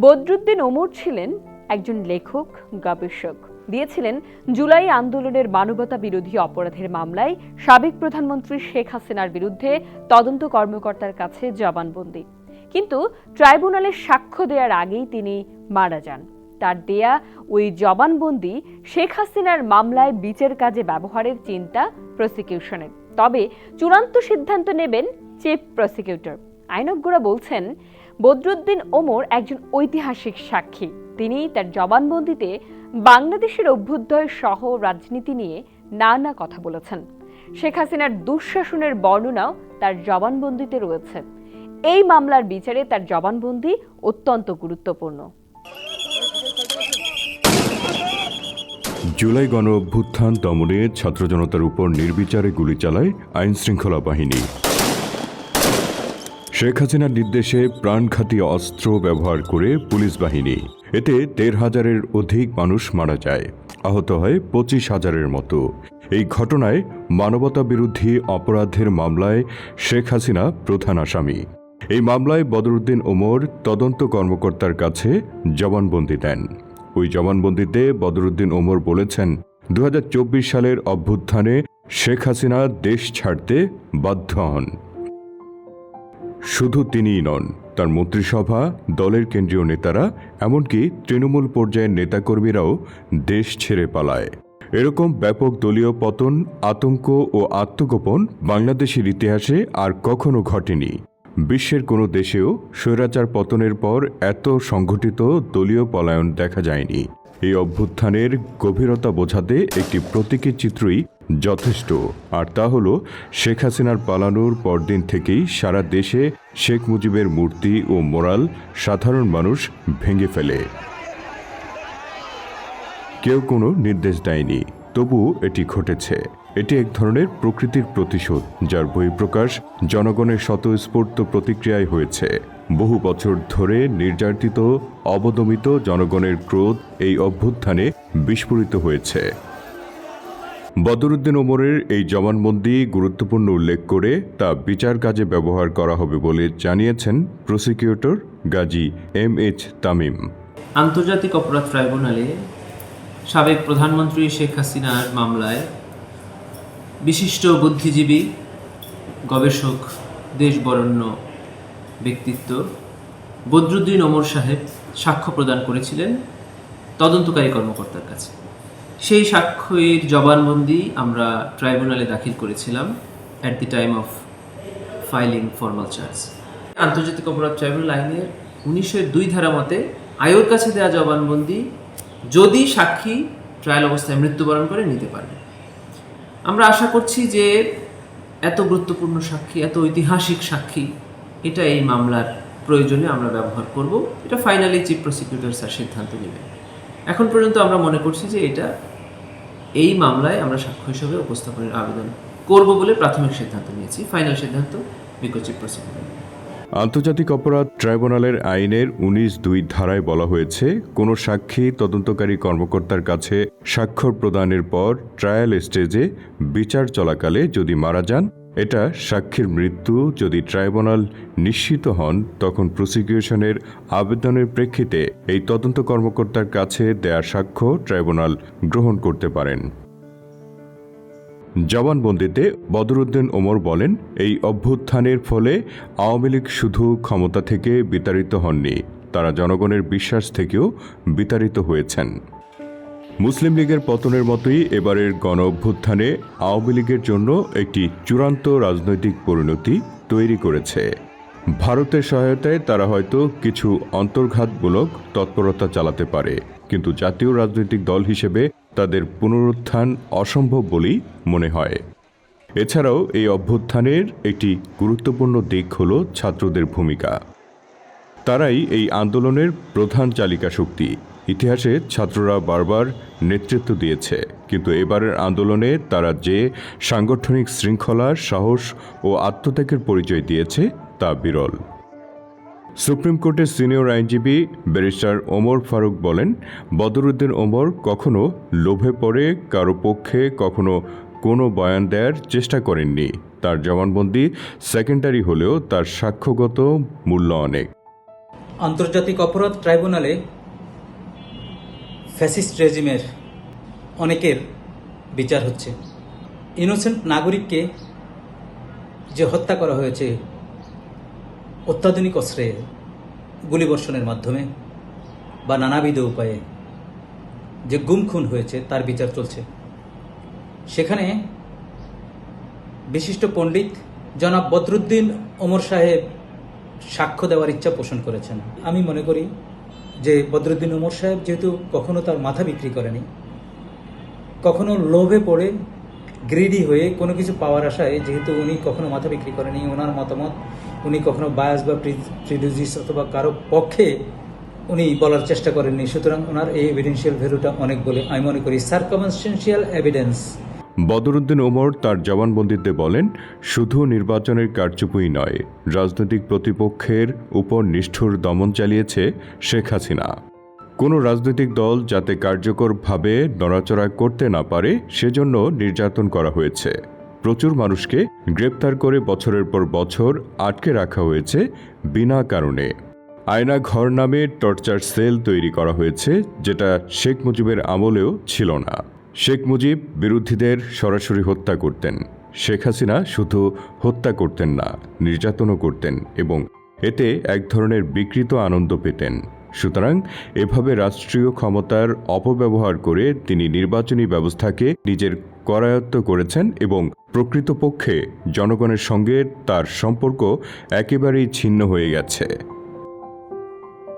বদরুদ্দিন ওমর ছিলেন একজন লেখক, গবেষক। দিয়েছিলেন জুলাই আন্দোলনের মানবতা বিরোধী অপরাধের মামলায় সাবেক প্রধানমন্ত্রী শেখ হাসিনার বিরুদ্ধে তদন্ত কর্মকর্তার কাছে জবানবন্দি। কিন্তু ট্রাইব্যুনালে সাক্ষ্য দেওয়ার আগেই তিনি মারা যান। তার দেয়া ওই জবানবন্দি শেখ হাসিনার মামলায় বিচার কাজে ব্যবহারের চিন্তা প্রসিকিউশনের। তবে চূড়ান্ত সিদ্ধান্ত নেবেন চিফ প্রসিকিউটর। আইনজ্ঞরা বলছেন বদরুদ্দিন ওমর একজন ঐতিহাসিক সাক্ষী। তিনি তার জবানবন্দিতে বাংলাদেশের অভ্যুদয় সহ রাজনীতি নিয়ে নানা কথা বলেছেন। শেখ হাসিনার দুঃশাসনের বর্ণনাও তার জবানবন্দিতে রয়েছে। এই মামলার বিচারে তার জবানবন্দি অত্যন্ত গুরুত্বপূর্ণ। জুলাই গণ অভ্যুত্থান দমনে ছাত্র জনতার উপর নির্বিচারে গুলি চালায় আইনশৃঙ্খলা বাহিনী। শেখ হাসিনার নির্দেশে প্রাণঘাতী অস্ত্র ব্যবহার করে পুলিশ বাহিনী। এতে দেড় হাজারের অধিক মানুষ মারা যায়। আহত হয় পঁচিশ হাজারের মতো। এই ঘটনায় মানবতা বিরোধী অপরাধের মামলায় শেখ হাসিনা প্রধান আসামি। এই মামলায় বদরুদ্দিন ওমর তদন্ত কর্মকর্তার কাছে জবানবন্দি দেন। ওই জবানবন্দিতে বদরুদ্দিন ওমর বলেছেন দু হাজার চব্বিশ সালের অভ্যুত্থানে শেখ হাসিনা দেশ ছাড়তে বাধ্য হন। শুধু তিনিই নন, তার মন্ত্রিসভা, দলের কেন্দ্রীয় নেতারা, এমনকি তৃণমূল পর্যায়ের নেতাকর্মীরাও দেশ ছেড়ে পালায়। এরকম ব্যাপক দলীয় পতন, আতঙ্ক ও আত্মগোপন বাংলাদেশের ইতিহাসে আর কখনো ঘটেনি। বিশ্বের কোনো দেশেও স্বৈরাচার পতনের পর এত সংঘটিত দলীয় পলায়ন দেখা যায়নি। এই অভ্যুত্থানের গভীরতা বোঝাতে একটি প্রতীকী চিত্রই যথেষ্ট। আর তা হল, শেখ হাসিনার পালানোর পরদিন থেকেই সারা দেশে শেখ মুজিবের মূর্তি ও মোরাল সাধারণ মানুষ ভেঙে ফেলে। কেউ কোনো নির্দেশ দেয়নি, তবু এটি ঘটেছে। এটি এক ধরনের প্রকৃতির প্রতিশোধ, যার বহিঃপ্রকাশ জনগণের স্বতঃস্ফূর্ত প্রতিক্রিয়ায় হয়েছে। বহু বছর ধরে নির্যাতিত, অবদমিত জনগণের ক্রোধ এই অভ্যুত্থানে বিস্ফোরিত হয়েছে। বদরুদ্দিন ওমরের এই জবানবন্দি গুরুত্বপূর্ণ উল্লেখ করে তা বিচার কাজে ব্যবহার করা হবে বলে জানিয়েছেন prosecutor Gazi M H Tamim. আন্তর্জাতিক অপরাধ ট্রাইব্যুনালে সাবেক প্রধানমন্ত্রী শেখ হাসিনার মামলায় বিশিষ্ট বুদ্ধিজীবী, গবেষক, দেশবরণ্য ব্যক্তিত্ব বদরুদ্দিন ওমর সাহেব সাক্ষ্য প্রদান করেছিলেন তদন্তকারী কর্মকর্তার কাছে। সেই সাক্ষ্যের জবানবন্দি আমরা ট্রাইব্যুনালে দাখিল করেছিলাম at the time of filing formal charge আন্তর্জাতিক অপরাধ ট্রাইব্যুনাল আইনের উনিশের দুই ধারা মতে আয়োর কাছে দেওয়া জবানবন্দি যদি সাক্ষী ট্রায়াল অবস্থায় মৃত্যুবরণ করে নিতে পারবে। আমরা আশা করছি যে এত গুরুত্বপূর্ণ সাক্ষী, এত ঐতিহাসিক সাক্ষী, এটা এই মামলার প্রয়োজনে আমরা ব্যবহার করব। এটা ফাইনালি চিফ প্রসিকিউটর স্যার সিদ্ধান্ত নেবেন এখন পর্যন্ত আমরা মনে করছি যে এটা এই মামলায় আমরা সাক্ষ্য হিসেবে উপস্থাপনের আবেদন করব বলে প্রাথমিক সিদ্ধান্ত নিয়েছি। ফাইনাল সিদ্ধান্ত বিজ্ঞ প্রসিকিউটর আন্তর্জাতিক অপরাধ ট্রাইব্যুনালের আইনের উনিশ দুই ধারায় বলা হয়েছে, কোনো সাক্ষী তদন্তকারী কর্মকর্তার কাছে স্বাক্ষর প্রদানের পর ট্রায়াল স্টেজে বিচার চলাকালে যদি মারা যান এটা সাক্ষীর মৃত্যু যদি ট্রাইব্যুনাল নিশ্চিত হন, তখন প্রসিকিউশনের আবেদনের প্রেক্ষিতে এই তদন্ত কর্মকর্তার কাছে দেয়া সাক্ষ্য ট্রাইব্যুনাল গ্রহণ করতে পারেন। জবানবন্দিতে বদরুদ্দিন ওমর বলেন, এই অভ্যুত্থানের ফলে আওয়ামী লীগ শুধু ক্ষমতা থেকে বিতাড়িত হননি, তারা জনগণের বিশ্বাস থেকেও বিতাড়িত হয়েছেন। মুসলিম লীগের পতনের মতোই এবারের গণ অভ্যুত্থানে আওয়ামী লীগের জন্য একটি চূড়ান্ত রাজনৈতিক পরিণতি তৈরি করেছে। ভারতের সহায়তায় তারা হয়তো কিছু অন্তর্ঘাতমূলক তৎপরতা চালাতে পারে, কিন্তু জাতীয় রাজনৈতিক দল হিসেবে তাদের পুনরুত্থান অসম্ভব বলেই মনে হয়। এছাড়াও এই অভ্যুত্থানের একটি গুরুত্বপূর্ণ দিক হল ছাত্রদের ভূমিকা। তারাই এই আন্দোলনের প্রধান চালিকা শক্তি ইতিহাসে ছাত্ররা বারবার নেতৃত্ব দিয়েছে, কিন্তু এবারের আন্দোলনে তারা যে সাংগঠনিক শৃঙ্খলা, সাহস ও আত্মত্যাগের পরিচয় দিয়েছে, তা বিরল। সুপ্রিম কোর্টের সিনিয়র আইনজীবী ব্যারিস্টার ওমর ফারুক বলেন, বদরুদ্দিন ওমর কখনো লোভে পড়ে, কারও পক্ষে কখনো কোনো বয়ান দেওয়ার চেষ্টা করেননি। তার জবানবন্দি সেকেন্ডারি হলেও তার সাক্ষ্যগত মূল্য অনেক। আন্তর্জাতিক অপরাধ ট্রাইব্যুনালে ফ্যাসিস্ট রেজিমের অনেকের বিচার হচ্ছে। ইনোসেন্ট নাগরিককে যে হত্যা করা হয়েছে অত্যাধুনিক অস্ত্রে গুলিবর্ষণের মাধ্যমে বা নানাবিধ উপায়ে যে গুম খুন হয়েছে, তার বিচার চলছে। সেখানে বিশিষ্ট পণ্ডিত জনাব বদরুদ্দিন ওমর সাহেব সাক্ষ্য দেওয়ার ইচ্ছা পোষণ করেছেন। আমি মনে করি যে বদরুদ্দিন ওমর সাহেব যেহেতু কখনো তার মাথা বিক্রি করেনি, কখনো লোভে পড়ে গ্রিডি হয়ে কোনো কিছু পাওয়ার আশায় যেহেতু উনি কখনো মাথা বিক্রি করেনি, ওনার মতামত, উনি কখনো বায়াস বা প্রিডিউজিস অথবা কারও পক্ষে উনি বলার চেষ্টা করেননি। সুতরাং ওনার এই এভিডেন্সিয়াল ভ্যালুটা অনেক বলে আমি মনে করি সার্কামস্টেন্সিয়াল এভিডেন্স বদরুদ্দিন ওমর তার জবানবন্দিতে বলেন, শুধু নির্বাচনের কারচুপুই নয়, রাজনৈতিক প্রতিপক্ষের উপর নিষ্ঠুর দমন চালিয়েছে শেখ হাসিনা। কোনো রাজনৈতিক দল যাতে কার্যকরভাবে নড়াচড়া করতে না পারে, সেজন্য নির্যাতন করা হয়েছে। প্রচুর মানুষকে গ্রেপ্তার করে বছরের পর বছর আটকে রাখা হয়েছে বিনা কারণে। আয়না ঘর নামে টর্চার সেল তৈরি করা হয়েছে, যেটা শেখ মুজিবের আমলেও ছিল না। শেখ মুজিব বিরোধীদের সরাসরি হত্যা করতেন। শেখ হাসিনা শুধু হত্যা করতেন না, নির্যাতনও করতেন এবং এতে এক ধরনের বিকৃত আনন্দ পেতেন। সুতরাং এভাবে রাষ্ট্রীয় ক্ষমতার অপব্যবহার করে তিনি নির্বাচনী ব্যবস্থাকে নিজের করায়ত্ত করেছেন এবং প্রকৃতপক্ষে জনগণের সঙ্গে তার সম্পর্ক একেবারেই ছিন্ন হয়ে গেছে।